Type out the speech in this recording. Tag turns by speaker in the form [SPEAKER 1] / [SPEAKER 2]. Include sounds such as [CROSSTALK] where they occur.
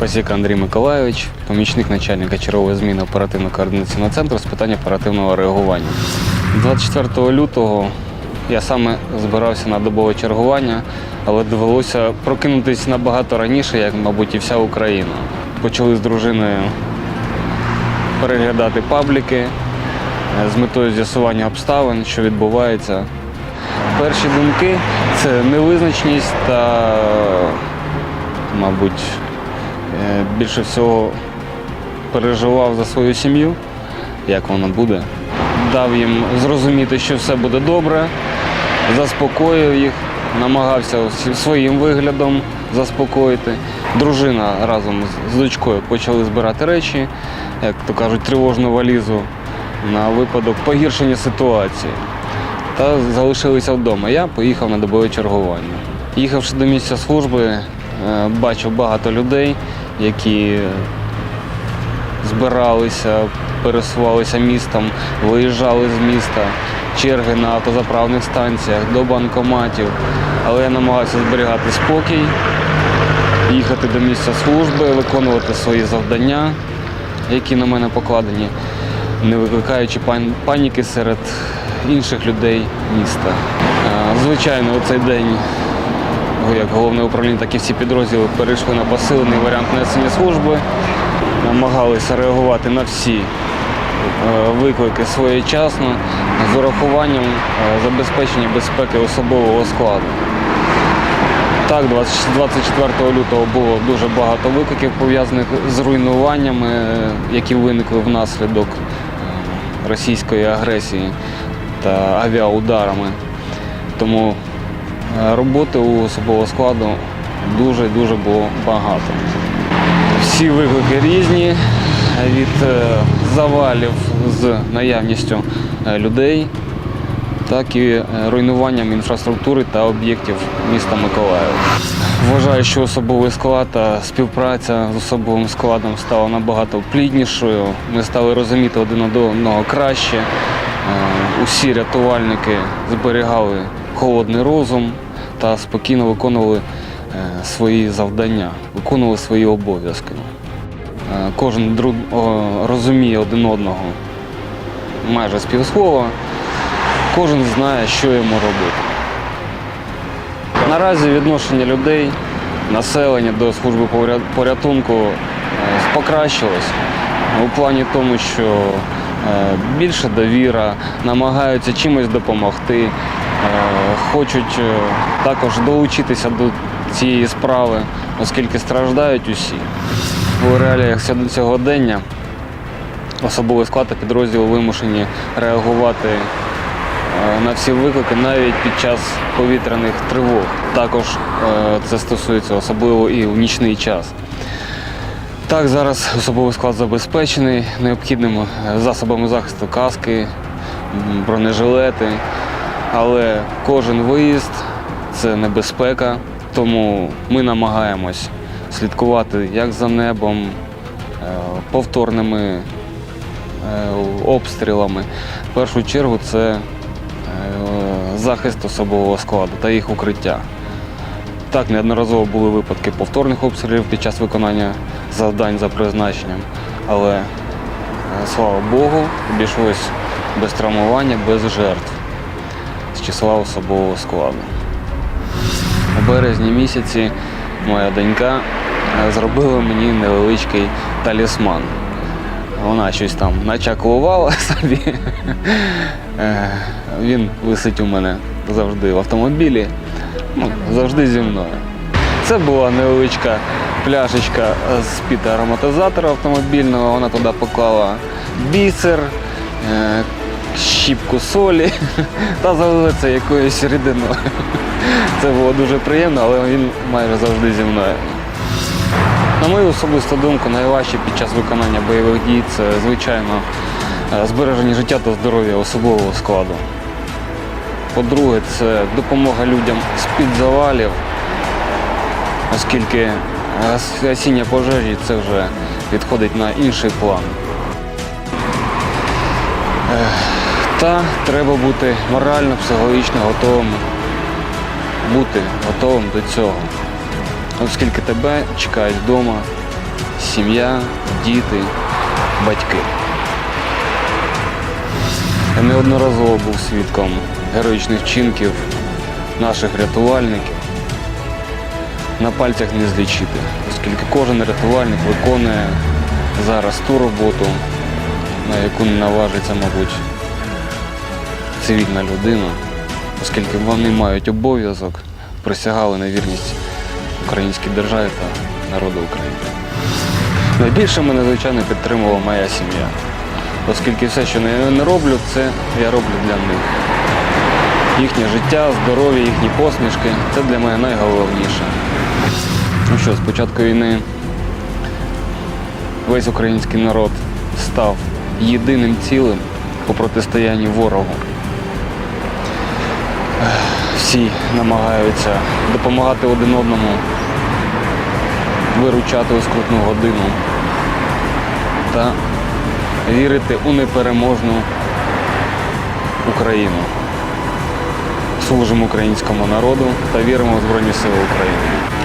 [SPEAKER 1] Пасік Андрій Миколайович, помічник начальника чергової зміни оперативно-координаційного центру з питань оперативного реагування. 24 лютого я саме збирався на добове чергування, але довелося прокинутися набагато раніше, як, мабуть, і вся Україна. Почали з дружиною переглядати пабліки е, з метою з'ясування обставин, що відбувається. Перші думки це невизначеність та, мабуть, більше всього переживав за свою сім'ю, як вона буде. Дав їм зрозуміти, що все буде добре, заспокоїв їх, намагався своїм виглядом заспокоїти. Дружина разом з- з дочкою почали збирати речі, як то кажуть, тривожну валізу на випадок погіршення ситуації та залишилися вдома. Я поїхав на добове чергування. Їхавши до місця служби, е, бачив багато людей, які збиралися, пересувалися містом, виїжджали з міста, черги на автозаправних станціях, до банкоматів. Але я намагався зберігати спокій, їхати до місця служби, виконувати свої завдання, які на мене покладені, не викликаючи паніки серед інших людей міста. Е, Звичайно, у цей день як головне управління, так і всі підрозділи перейшли на посилений варіант несення служби, намагалися реагувати на всі е, виклики своєчасно з урахуванням е, забезпечення безпеки особового складу. Так, 24 лютого було дуже багато викликів пов'язаних з руйнуваннями, які виникли внаслідок е, російської агресії та авіаударами. Тому роботи у особового складу дуже дуже було багато. Всі виклики різні від е, завалів з наявністю е, людей, так і е, руйнуванням інфраструктури та об'єктів міста Миколаїв. Вважаю, що особовий склад та співпраця з особовим складом стала набагато пліднішою. Ми стали розуміти один одного краще. Е, Усі рятувальники зберігали холодний розум та спокійно виконували е, свої завдання, виконували свої обов'язки. Е, Кожен друг розуміє один одного майже з півслова. Кожен знає, що йому робити. Наразі відношення людей, населення до служби порятунку покращилось у плані тому, що е, більше довіра, намагаються чимось допомогти, е, хочуть е, також долучитися до цієї справи, оскільки страждають усі. У реаліях сьо- сьогодення особовий склад та підрозділ вимушені реагувати на всі виклики навіть під час повітряних тривог. Також це стосується особливо і в нічний час. Так, зараз особовий склад забезпечений необхідними е, засобами захисту каски, бронежилети. Але кожен виїзд це небезпека, тому ми намагаємось слідкувати як за небом, е, повторними е, обстрілами. В першу чергу це захист особового складу та їх укриття. Так, неодноразово були випадки повторних обстрілів під час виконання завдань за призначенням, але е, слава Богу, обійшлось без травмування, без жертв з числа особового складу. У березні місяці моя донька е, зробила мені невеличкий талісман. Вона щось там начаклувала [LAUGHS] собі. Е, Він висить у мене завжди в автомобілі, ну, завжди зі мною. Це була невеличка пляшечка з-під ароматизатора автомобільного. Вона туди поклала бісер, е, щіпку солі [LAUGHS] та залила це якоюсь рідиною. [LAUGHS] Це було дуже приємно, але він майже завжди зі мною. На мою особисту думку, найважче під час виконання бойових дій це, звичайно, е, збереження життя та здоров'я особового складу. По-друге, це допомога людям з-під завалів, оскільки гасіння пожежі це вже відходить на інший план. Та треба бути морально, психологічно готовим, бути готовим до цього. Оскільки тебе чекають вдома сім'я, діти, батьки. Я неодноразово був свідком героїчних вчинків наших рятувальників. На пальцях не злічити, оскільки кожен рятувальник виконує зараз ту роботу, на яку не наважиться, мабуть, цивільна людина, оскільки вони мають обов'язок, присягали на вірність українській державі та народу України. Найбільше мене, звичайно, підтримувала моя сім'я, оскільки все, що я не роблю, це я роблю для них. Їхнє життя, здоров'я, їхні посмішки це для мене найголовніше. Що, з початку війни весь український народ став єдиним цілим у протистоянні ворогу. Всі намагаються допомагати один одному, виручати у скрутну годину та вірити у непереможну Україну. Служимо українському народу та віримо в Збройні Сили України.